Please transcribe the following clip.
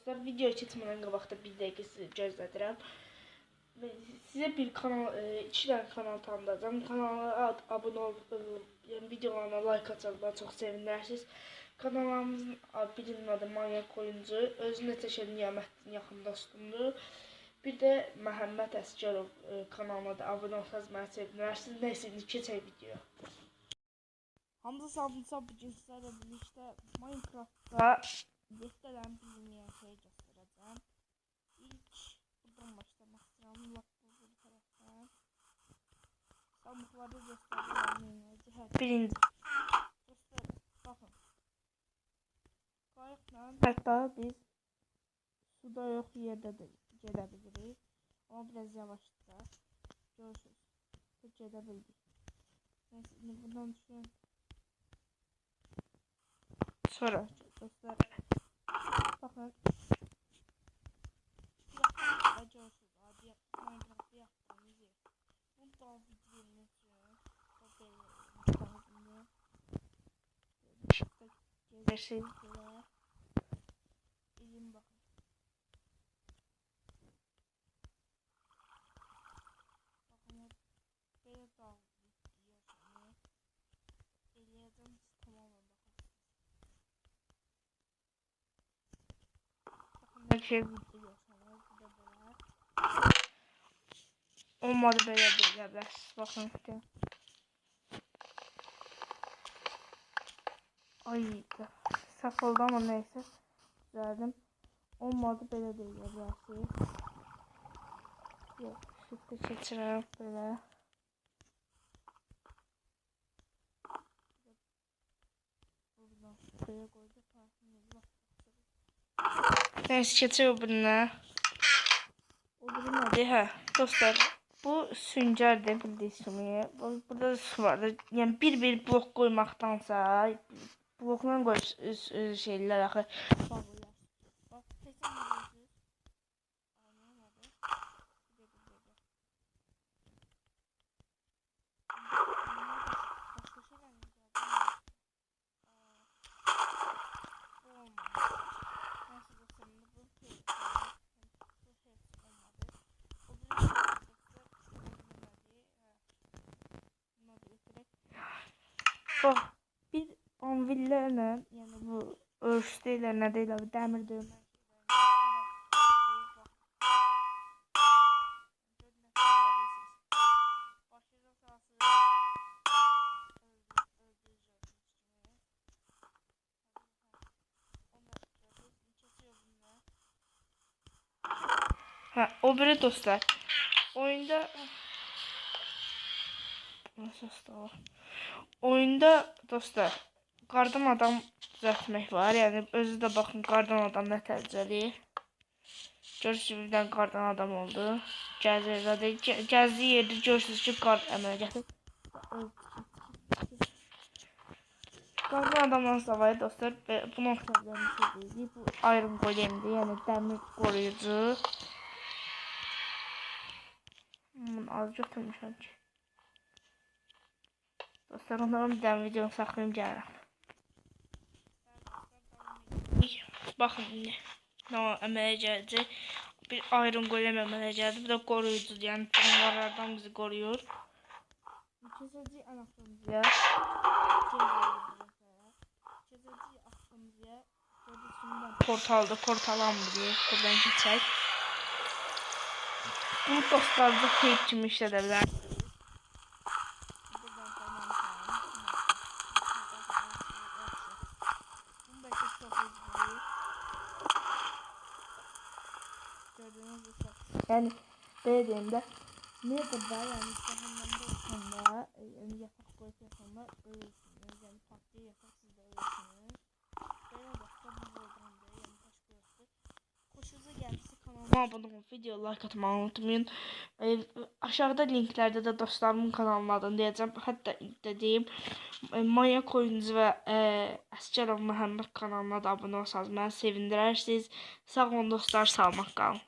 Dostlar videoya keçmədən qabaqda bir dəqiqə sizi gözlədirəm. Sizə bir kanal, e, iki dənə kanal tanıdacağım. Kanala abunə olub, e, yəni videolarına like atsanız çox sevinərsiniz. Kanalımızın birinin adı Manyak Oyuncu. Özü neçə şey Niyamətin yaxın dostumdur. Bir də Məhəmməd Əsgərov e, kanalına da abunə olsanız məni sevinərsiniz. Nəysə indi keçək videoya. Hamza Sabunsa bugün sizlerle birlikte Minecraft'ta Defterden Sabunlarda göstereceğim. Cihet. Birinci. Dostlar bakın. Kayıkla hatta biz suda yok yerde de gelebiliriz. Ama biraz yavaşça. Görüşürüz. Çok gelebildik. Neyse şimdi buradan düşün. Sonra dostlar bakın buraya izin bakın. Bakın böyle dağ diyorsanız eleyeceğim tamamen bakın. Bakın bir şey böyle. Olmadı böyle böyle. Bakın işte. Ay saf oldu ama neyse. Düzeldim. Olmadı böyle değil biraz şey. Yok şıkkı geçirelim böyle. Buraya koyduk. Neyse geçiyor bununla. O bunun adı ha. Dostlar bu süngerdir bildiğiniz kimi. Bu- Burada da su vardı. Yani bir bir blok koymaktansa Blokla qoy şeylər axı. Bax, 80 bir anvillərlə, yəni bu ölçüsüylə nə deyil abi, dəmir döymə. Ha, o biri dostlar. Oyunda Nasıl var? Oyunda dostlar qardan adam düzəltmək var. Yəni özü də baxın qardan adam nə tərzəli. Görürsünüz birdən qardan adam oldu. Gəzir zaten. Gə- Gəzdiyi yerdə görürsünüz ki, qar əmələ gətirib. Qardan adamdan savayı dostlar bunu oxuyabilən şey Bu Iron Golemdir. Yəni dəmir qoruyucu. Hmm, az götürmüşəm ki. Dostlar onların bir dənə videonu saxlayım gəlirəm. Baxın indi. Nə əmələ gələcək. Bir Iron Golem əmələ gəldi. Bir də qoruyucu, yəni canavarlardan bizi qoruyur. Keçəcək anahtarımıza. Keçəcək axırımıza. Gördüyünüz portalda portalan bilir. Buradan keçək. Bunu dostlarca fake kimi işlədə bilərsiniz. Buradan tamam gördüğünüz gibi. Yani B deyim de. Merhaba yani cehennəmdə olsanda, yəni yapaq qoyub yaxanda ölürsünüz. Yəni patlayıb yapaq siz də ölürsünüz. Belə vaxtda bu vurduğunda, yəni baş qoyursunuz. Xoşunuza gəlsə kanalıma abunə olun, video like atmayı unutmayın. E, aşağıda linklərdə də dostlarımın kanalının adını deyəcəm. Hətta də deyim, e, Maya Koyuncu və e, Əskərov Məhəmməd kanalına da abunə olsanız məni sevindirərsiniz. Sağ olun dostlar, salamat qalın.